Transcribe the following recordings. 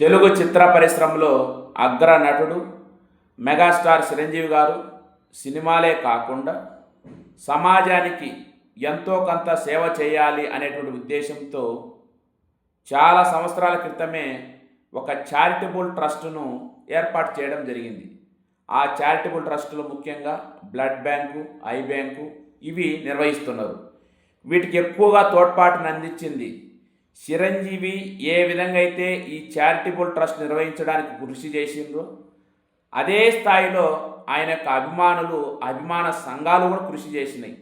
తెలుగు చిత్ర పరిశ్రమలో అగ్ర నటుడు మెగాస్టార్ చిరంజీవి గారు సినిమాలే కాకుండా సమాజానికి ఎంతో కొంత సేవ చేయాలి అనేటువంటి ఉద్దేశంతో చాలా సంవత్సరాల క్రితమే ఒక చారిటబుల్ ట్రస్టును ఏర్పాటు చేయడం జరిగింది. ఆ చారిటబుల్ ట్రస్టులు ముఖ్యంగా బ్లడ్ బ్యాంకు ఐ బ్యాంకు ఇవి నిర్వహిస్తున్నారు. వీటికి ఎక్కువగా తోడ్పాటును అందించింది చిరంజీవి ఏ విధంగా అయితే ఈ చారిటబుల్ ట్రస్ట్ నిర్వహించడానికి కృషి చేసిండ్రో అదే స్థాయిలో ఆయన యొక్క అభిమానులు అభిమాన సంఘాలు కూడా కృషి చేసినాయి.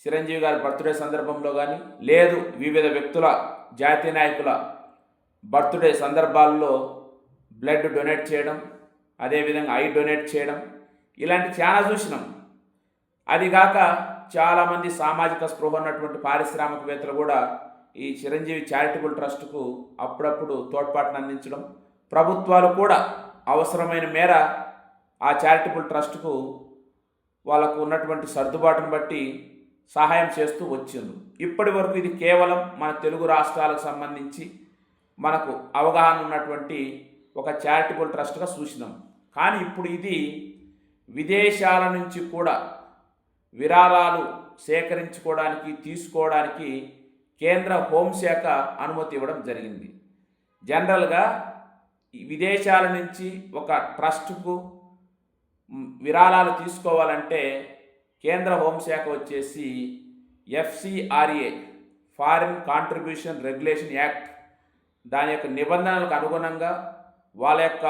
చిరంజీవి గారి బర్త్డే సందర్భంలో కానీ లేదు వివిధ వ్యక్తుల జాతీయ నాయకుల బర్త్డే సందర్భాల్లో బ్లడ్ డొనేట్ చేయడం అదేవిధంగా ఐ డొనేట్ చేయడం ఇలాంటి చాలా చూసినాం. అది కాక చాలామంది సామాజిక స్పృహ ఉన్నటువంటి పారిశ్రామికవేత్తలు కూడా ఈ చిరంజీవి చారిటబుల్ ట్రస్ట్కు అప్పుడప్పుడు తోడ్పాటును అందించడం ప్రభుత్వాలు కూడా అవసరమైన మేర ఆ చారిటబుల్ ట్రస్ట్కు వాళ్ళకు ఉన్నటువంటి సర్దుబాటును బట్టి సహాయం చేస్తూ వచ్చింది. ఇప్పటి వరకు ఇది కేవలం మన తెలుగు రాష్ట్రాలకు సంబంధించి మనకు అవగాహన ఉన్నటువంటి ఒక చారిటబుల్ ట్రస్ట్గా చూసినాం. కానీ ఇప్పుడు ఇది విదేశాల నుంచి కూడా విరాళాలు సేకరించుకోవడానికి తీసుకోవడానికి కేంద్ర హోంశాఖ అనుమతి ఇవ్వడం జరిగింది. జనరల్గా విదేశాల నుంచి ఒక ట్రస్ట్కు విరాళాలు తీసుకోవాలంటే కేంద్ర హోంశాఖ వచ్చేసి FCRA foreign contribution regulation act దాని యొక్క నిబంధనలకు అనుగుణంగా వాళ్ళ యొక్క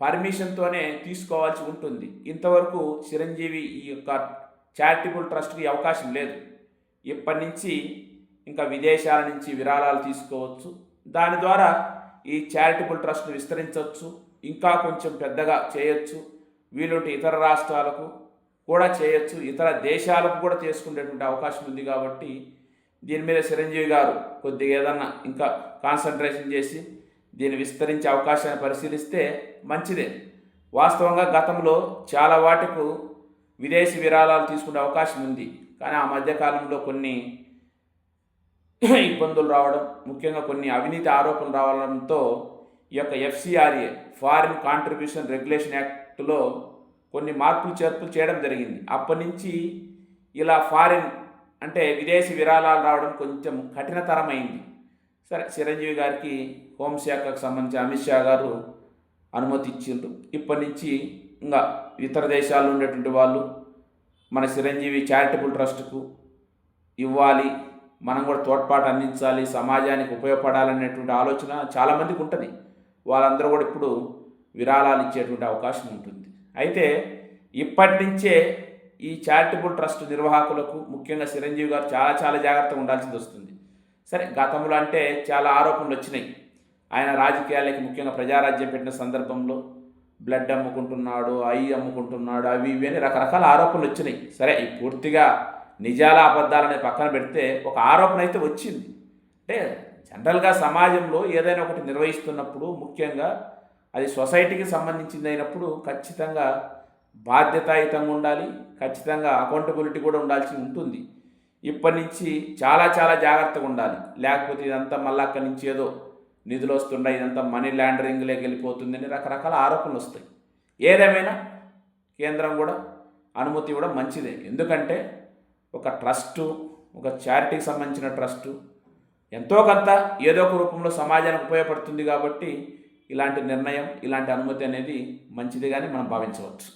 పర్మిషన్తోనే తీసుకోవాల్సి ఉంటుంది. ఇంతవరకు చిరంజీవి ఈ యొక్క చారిటబుల్ ట్రస్ట్కి అవకాశం లేదు. ఇప్పటి నుంచి ఇంకా విదేశాల నుంచి విరాళాలు తీసుకోవచ్చు. దాని ద్వారా ఈ చారిటబుల్ ట్రస్ట్ను విస్తరించవచ్చు. ఇంకా కొంచెం పెద్దగా చేయొచ్చు. వీలుంటే ఇతర రాష్ట్రాలకు కూడా చేయొచ్చు. ఇతర దేశాలకు కూడా చేసుకునేటువంటి అవకాశం ఉంది కాబట్టి దీని మీద చిరంజీవి గారు కొద్దిగా ఏదన్నా ఇంకా కాన్సన్ట్రేషన్ చేసి దీన్ని విస్తరించే అవకాశాన్ని పరిశీలిస్తే మంచిదే. వాస్తవంగా గతంలో చాలా వాటికు విదేశీ విరాళాలు తీసుకునే అవకాశం ఉంది. కానీ ఆ మధ్యకాలంలో కొన్ని ఇబ్బందులు రావడం ముఖ్యంగా కొన్ని అవినీతి ఆరోపణలు రావడంతో ఈ యొక్క ఎఫ్సిఆర్ఏ ఫారిన్ కాంట్రిబ్యూషన్ రెగ్యులేషన్ యాక్ట్లో కొన్ని మార్పులు చేర్పులు చేయడం జరిగింది. అప్పటి నుంచి ఇలా ఫారిన్ అంటే విదేశీ విరాళాలు రావడం కొంచెం కఠినతరమైంది. సరే చిరంజీవి గారికి హోంశాఖకు సంబంధించి అమిత్ షా గారు అనుమతి ఇచ్చిండ్రు. ఇప్పటి నుంచి ఇంకా ఇతర దేశాల్లో ఉండేటువంటి వాళ్ళు మన చిరంజీవి చారిటబుల్ ట్రస్ట్కు ఇవ్వాలి మనం కూడా తోడ్పాటు అందించాలి సమాజానికి ఉపయోగపడాలనేటువంటి ఆలోచన చాలామందికి ఉంటుంది. వాళ్ళందరూ కూడా ఇప్పుడు విరాళాలు ఇచ్చేటువంటి అవకాశం ఉంటుంది. అయితే ఇప్పటి నుంచే ఈ చారిటబుల్ ట్రస్ట్ నిర్వాహకులకు ముఖ్యంగా చిరంజీవి గారు చాలా చాలా జాగ్రత్తగా ఉండాల్సింది వస్తుంది. సరే గతంలో అంటే చాలా ఆరోపణలు వచ్చినాయి. ఆయన రాజకీయాలకి ముఖ్యంగా ప్రజారాజ్యం పెట్టిన సందర్భంలో బ్లడ్ అమ్ముకుంటున్నాడు ఐ అమ్ముకుంటున్నాడు అవి ఇవి అని రకరకాల ఆరోపణలు వచ్చినాయి. సరే పూర్తిగా నిజాల అబద్ధాలనే పక్కన పెడితే ఒక ఆరోపణ అయితే వచ్చింది. అంటే జనరల్గా సమాజంలో ఏదైనా ఒకటి నిర్వహిస్తున్నప్పుడు ముఖ్యంగా అది సొసైటీకి సంబంధించింది అయినప్పుడు ఖచ్చితంగా బాధ్యతాయుతంగా ఉండాలి ఖచ్చితంగా అకౌంటబిలిటీ కూడా ఉండాల్సి ఉంటుంది. ఇప్పటి నుంచి చాలా చాలా జాగ్రత్తగా ఉండాలి. లేకపోతే ఇదంతా మళ్ళీ అక్కడి నుంచి ఏదో నిధులు వస్తున్నాయి ఇదంతా మనీ ల్యాండరింగ్లోకి వెళ్ళిపోతుందని రకరకాల ఆరోపణలు వస్తాయి. ఏదేమైనా కేంద్రం కూడా అనుమతి ఇవ్వడం మంచిదే. ఎందుకంటే ఒక ట్రస్టు ఒక చారిటీకి సంబంధించిన ట్రస్టు ఎంతో కొంత ఏదో ఒక రూపంలో సమాజానికి ఉపయోగపడుతుంది కాబట్టి ఇలాంటి నిర్ణయం ఇలాంటి అనుమతి అనేది మంచిది కానీ మనం భావించవచ్చు.